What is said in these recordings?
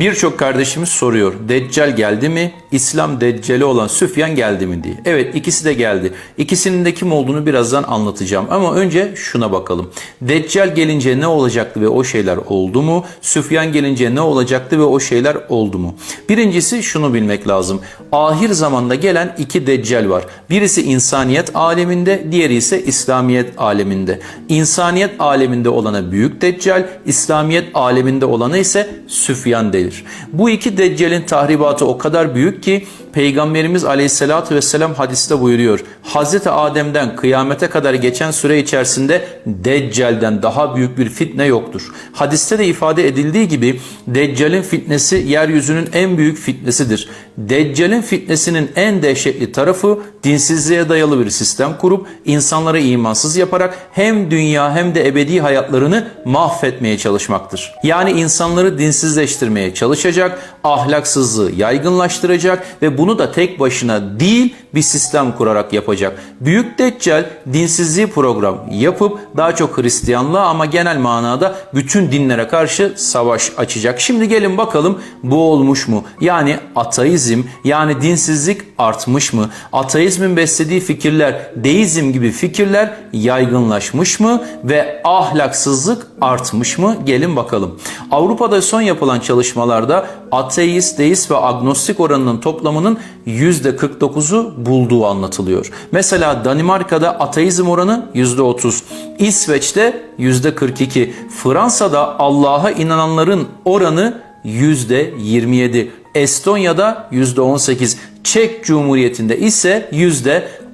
Birçok kardeşimiz soruyor. Deccal geldi mi? İslam Deccali olan Süfyan geldi mi diye. Evet ikisi de geldi. İkisinin de kim olduğunu birazdan anlatacağım. Ama önce şuna bakalım. Deccal gelince ne olacaktı ve o şeyler oldu mu? Süfyan gelince ne olacaktı ve o şeyler oldu mu? Birincisi şunu bilmek lazım. Ahir zamanda gelen iki Deccal var. Birisi insaniyet aleminde, diğeri ise İslamiyet aleminde. İnsaniyet aleminde olana büyük Deccal, İslamiyet aleminde olana ise Süfyan denir. Bu iki Deccal'in tahribatı o kadar büyük ki Peygamberimiz aleyhissalatü vesselam hadiste buyuruyor. Hazreti Adem'den kıyamete kadar geçen süre içerisinde Deccal'den daha büyük bir fitne yoktur. Hadiste de ifade edildiği gibi Deccal'in fitnesi yeryüzünün en büyük fitnesidir. Deccal'in fitnesinin en dehşetli tarafı dinsizliğe dayalı bir sistem kurup insanları imansız yaparak hem dünya hem de ebedi hayatlarını mahvetmeye çalışmaktır. Yani insanları dinsizleştirmeye çalışacak, ahlaksızlığı yaygınlaştıracak ve bunu da tek başına değil bir sistem kurarak yapacak. Büyük Deccal dinsizliği program yapıp daha çok Hristiyanlığa ama genel manada bütün dinlere karşı savaş açacak. Şimdi gelin bakalım bu olmuş mu? Yani ateizm yani dinsizlik artmış mı? Ateizmin beslediği fikirler, deizm gibi fikirler yaygınlaşmış mı ve ahlaksızlık artmış mı? Gelin bakalım. Avrupa'da son yapılan çalışmalarda ateist, deist ve agnostik oranının toplamının %49'u bulduğu anlatılıyor. Mesela Danimarka'da ateizm oranı %30, İsveç'te %42, Fransa'da Allah'a inananların oranı %27, Estonya'da %18, Çek Cumhuriyeti'nde ise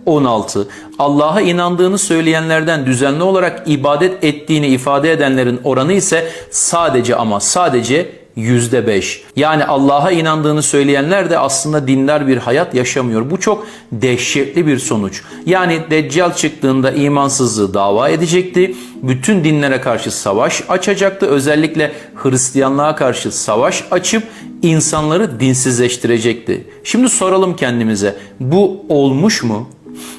%16. Allah'a inandığını söyleyenlerden düzenli olarak ibadet ettiğini ifade edenlerin oranı ise sadece ama sadece %5. Yani Allah'a inandığını söyleyenler de aslında dindar bir hayat yaşamıyor. Bu çok dehşetli bir sonuç. Yani Deccal çıktığında imansızlığı dava edecekti. Bütün dinlere karşı savaş açacaktı. Özellikle Hristiyanlığa karşı savaş açıp insanları dinsizleştirecekti. Şimdi soralım kendimize bu olmuş mu?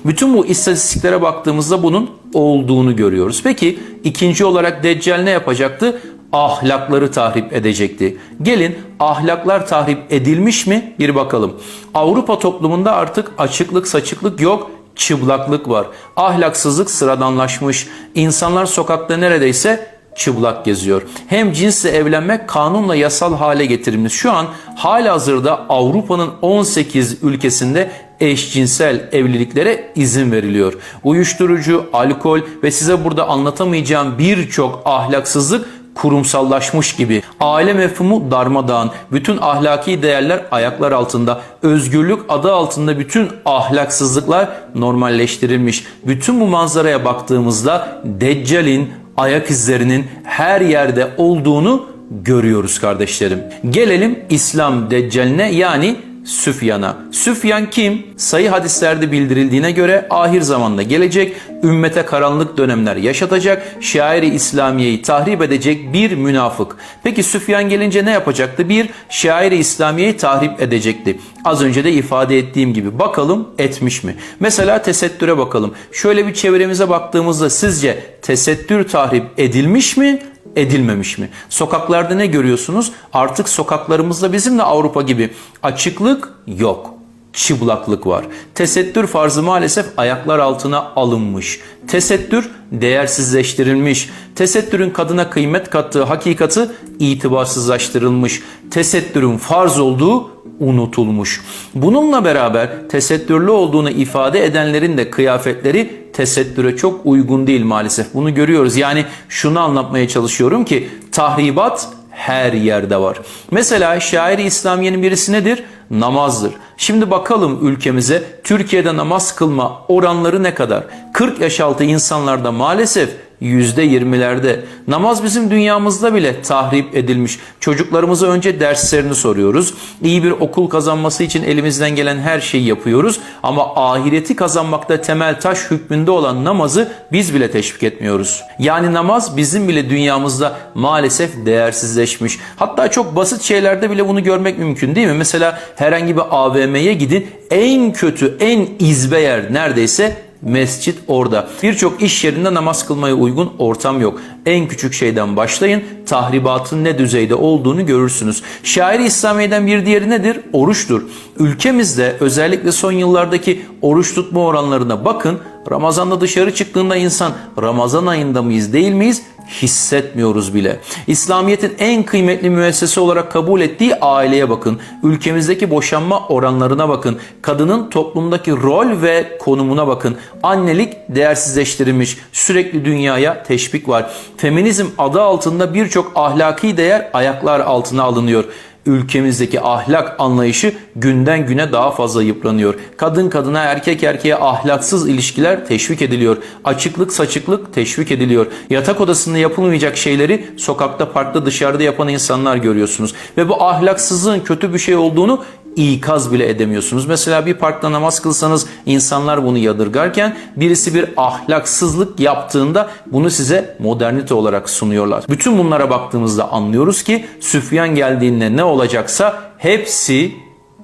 Bütün bu istatistiklere baktığımızda bunun olduğunu görüyoruz. Peki ikinci olarak Deccal ne yapacaktı? Ahlakları tahrip edecekti. Gelin ahlaklar tahrip edilmiş mi bir bakalım. Avrupa toplumunda artık açıklık saçıklık yok çıplaklık var. Ahlaksızlık sıradanlaşmış. İnsanlar sokakta neredeyse çıplak geziyor. Hem cinsle evlenmek kanunla yasal hale getirilmiş. Şu an halihazırda Avrupa'nın 18 ülkesinde eşcinsel evliliklere izin veriliyor. Uyuşturucu, alkol ve size burada anlatamayacağım birçok ahlaksızlık kurumsallaşmış gibi. Aile mefhumu darmadağın. Bütün ahlaki değerler ayaklar altında. Özgürlük adı altında bütün ahlaksızlıklar normalleştirilmiş. Bütün bu manzaraya baktığımızda Deccal'in ayak izlerinin her yerde olduğunu görüyoruz kardeşlerim. Gelelim İslam Deccal'ine yani Süfyan'a. Süfyan kim? Sayı hadislerde bildirildiğine göre ahir zamanda gelecek, ümmete karanlık dönemler yaşatacak, şairi İslamiye'yi tahrip edecek bir münafık. Peki Süfyan gelince ne yapacaktı? Bir, şairi İslamiye'yi tahrip edecekti. Az önce de ifade ettiğim gibi bakalım etmiş mi? Mesela tesettüre bakalım. Şöyle bir çevremize baktığımızda sizce tesettür tahrip edilmiş mi? Edilmemiş mi? Sokaklarda ne görüyorsunuz? Artık sokaklarımızda bizim de Avrupa gibi açıklık yok. Çıplaklık var. Tesettür farzı maalesef ayaklar altına alınmış. Tesettür değersizleştirilmiş. Tesettürün kadına kıymet kattığı hakikati itibarsızlaştırılmış. Tesettürün farz olduğu unutulmuş. Bununla beraber tesettürlü olduğunu ifade edenlerin de kıyafetleri tesettüre çok uygun değil maalesef. Bunu görüyoruz. Yani şunu anlatmaya çalışıyorum ki tahribat her yerde var. Mesela şair İslamiye'nin birisi nedir? Namazdır. Şimdi bakalım ülkemize Türkiye'de namaz kılma oranları ne kadar? 40 yaş altı insanlarda maalesef %20'lerde. Namaz bizim dünyamızda bile tahrip edilmiş. Çocuklarımıza önce derslerini soruyoruz. İyi bir okul kazanması için elimizden gelen her şeyi yapıyoruz. Ama ahireti kazanmakta temel taş hükmünde olan namazı biz bile teşvik etmiyoruz. Yani namaz bizim bile dünyamızda maalesef değersizleşmiş. Hatta çok basit şeylerde bile bunu görmek mümkün değil mi? Mesela herhangi bir AVM'ye gidin en kötü, en izbe yer neredeyse Mescit orada. Birçok iş yerinde namaz kılmaya uygun ortam yok. En küçük şeyden başlayın. Tahribatın ne düzeyde olduğunu görürsünüz. Şair İslamiye'den bir diğeri nedir? Oruçtur. Ülkemizde özellikle son yıllardaki oruç tutma oranlarına bakın. Ramazan'da dışarı çıktığında insan Ramazan ayında mıyız değil miyiz hissetmiyoruz bile. İslamiyet'in en kıymetli müessese olarak kabul ettiği aileye bakın. Ülkemizdeki boşanma oranlarına bakın. Kadının toplumdaki rol ve konumuna bakın. Annelik değersizleştirilmiş. Sürekli dünyaya teşvik var. Feminizm adı altında birçok ahlaki değer ayaklar altına alınıyor ülkemizdeki ahlak anlayışı günden güne daha fazla yıpranıyor. Kadın kadına erkek erkeğe ahlaksız ilişkiler teşvik ediliyor. Açıklık saçıklık teşvik ediliyor. Yatak odasında yapılmayacak şeyleri sokakta parkta dışarıda yapan insanlar görüyorsunuz. Ve bu ahlaksızlığın kötü bir şey olduğunu ikaz bile edemiyorsunuz. Mesela bir parkta namaz kılsanız insanlar bunu yadırgarken birisi bir ahlaksızlık yaptığında bunu size modernite olarak sunuyorlar. Bütün bunlara baktığımızda anlıyoruz ki Süfyan geldiğinde ne olacaksa hepsi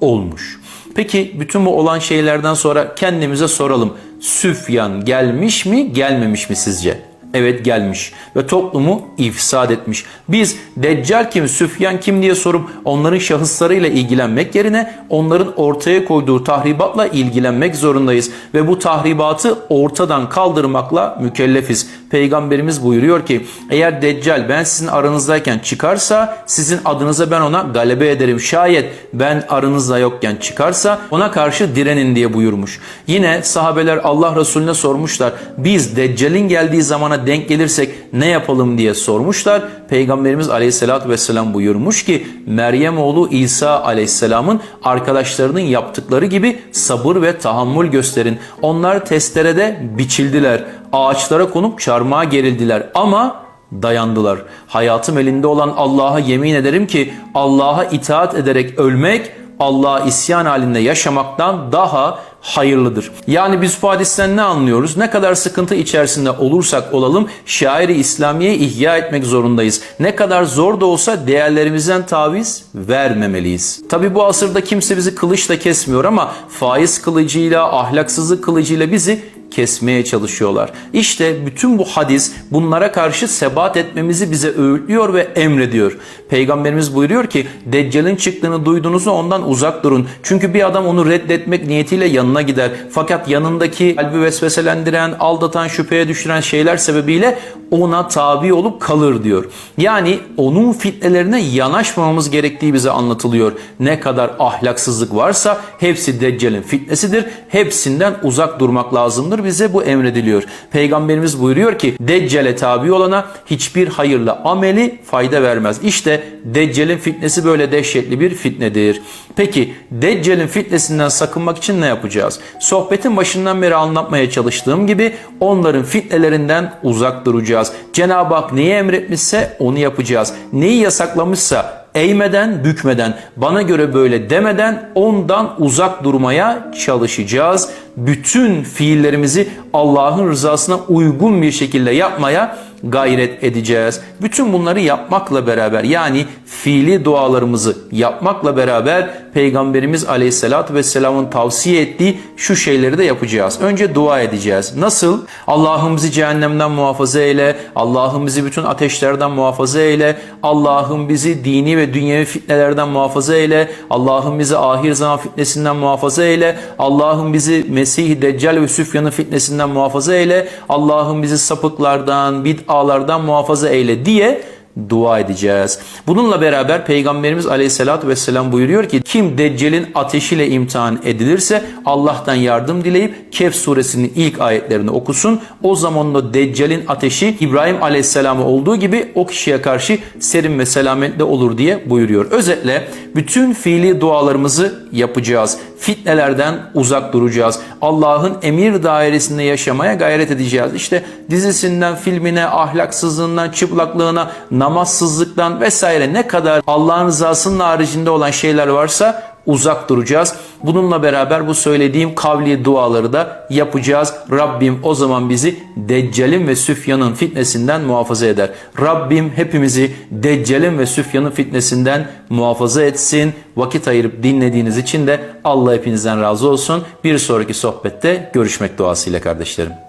olmuş. Peki bütün bu olan şeylerden sonra kendimize soralım. Süfyan gelmiş mi gelmemiş mi sizce? Evet gelmiş ve toplumu ifsad etmiş. Biz Deccal kim, Süfyan kim diye sorup onların şahıslarıyla ilgilenmek yerine onların ortaya koyduğu tahribatla ilgilenmek zorundayız. Ve bu tahribatı ortadan kaldırmakla mükellefiz. Peygamberimiz buyuruyor ki eğer Deccal ben sizin aranızdayken çıkarsa sizin adınıza ben ona galebe ederim. Şayet ben aranızda yokken çıkarsa ona karşı direnin diye buyurmuş. Yine sahabeler Allah Resulüne sormuşlar. Biz Deccal'in geldiği zamana denk gelirsek ne yapalım diye sormuşlar. Peygamberimiz aleyhissalatü vesselam buyurmuş ki Meryem oğlu İsa aleyhisselamın arkadaşlarının yaptıkları gibi sabır ve tahammül gösterin. Onlar testerede biçildiler. Ağaçlara konup çarmıha gerildiler ama dayandılar. Hayatım elinde olan Allah'a yemin ederim ki Allah'a itaat ederek ölmek Allah'a isyan halinde yaşamaktan daha hayırlıdır. Yani biz bu hadisten ne anlıyoruz? Ne kadar sıkıntı içerisinde olursak olalım şairi İslamiye ihya etmek zorundayız. Ne kadar zor da olsa değerlerimizden taviz vermemeliyiz. Tabi bu asırda kimse bizi kılıçla kesmiyor ama faiz kılıcıyla, ahlaksızlık kılıcıyla bizi kesmeye çalışıyorlar. İşte bütün bu hadis bunlara karşı sebat etmemizi bize öğütlüyor ve emrediyor. Peygamberimiz buyuruyor ki Deccal'in çıktığını duyduğunuzda ondan uzak durun. Çünkü bir adam onu reddetmek niyetiyle yanına gider. Fakat yanındaki kalbi vesveselendiren, aldatan, şüpheye düşüren şeyler sebebiyle ona tabi olup kalır diyor. Yani onun fitnelerine yanaşmamamız gerektiği bize anlatılıyor. Ne kadar ahlaksızlık varsa hepsi Deccal'in fitnesidir. Hepsinden uzak durmak lazımdır. Bize bu emrediliyor. Peygamberimiz buyuruyor ki Deccal'e tabi olana hiçbir hayırlı ameli fayda vermez. İşte Deccal'in fitnesi böyle dehşetli bir fitnedir. Peki Deccal'in fitnesinden sakınmak için ne yapacağız? Sohbetin başından beri anlatmaya çalıştığım gibi onların fitnelerinden uzak duracağız. Cenab-ı Hak neyi emretmişse onu yapacağız. Neyi yasaklamışsa eğmeden, bükmeden, bana göre böyle demeden ondan uzak durmaya çalışacağız. Bütün fiillerimizi Allah'ın rızasına uygun bir şekilde yapmaya gayret edeceğiz. Bütün bunları yapmakla beraber yani fiili dualarımızı yapmakla beraber Peygamberimiz Aleyhisselatü Vesselam'ın tavsiye ettiği şu şeyleri de yapacağız. Önce dua edeceğiz. Nasıl? Allah'ım bizi cehennemden muhafaza eyle. Allah'ım bizi bütün ateşlerden muhafaza eyle. Allah'ım bizi dini ve dünyevi fitnelerden muhafaza eyle. Allah'ım bizi ahir zaman fitnesinden muhafaza eyle. Allah'ım bizi Mesih, Deccal ve Süfyan'ın fitnesinden muhafaza eyle. Allah'ım bizi sapıklardan, bid'alardan muhafaza eyle diye dua edeceğiz. Bununla beraber Peygamberimiz Aleyhisselatü Vesselam buyuruyor ki kim Deccal'in ateşiyle imtihan edilirse Allah'tan yardım dileyip Kehf suresinin ilk ayetlerini okusun. O zaman da Deccal'in ateşi İbrahim Aleyhisselam'a olduğu gibi o kişiye karşı serin ve selametle olur diye buyuruyor. Özetle bütün fiili dualarımızı yapacağız. Fitnelerden uzak duracağız. Allah'ın emir dairesinde yaşamaya gayret edeceğiz. İşte dizisinden filmine, ahlaksızlığından, çıplaklığına, namazsızlıktan vesaire ne kadar Allah'ın rızasının haricinde olan şeyler varsa uzak duracağız. Bununla beraber bu söylediğim kavli duaları da yapacağız. Rabbim o zaman bizi Deccal'in ve Süfyan'ın fitnesinden muhafaza eder. Rabbim hepimizi Deccal'in ve Süfyan'ın fitnesinden muhafaza etsin. Vakit ayırıp dinlediğiniz için de Allah hepinizden razı olsun. Bir sonraki sohbette görüşmek duasıyla kardeşlerim.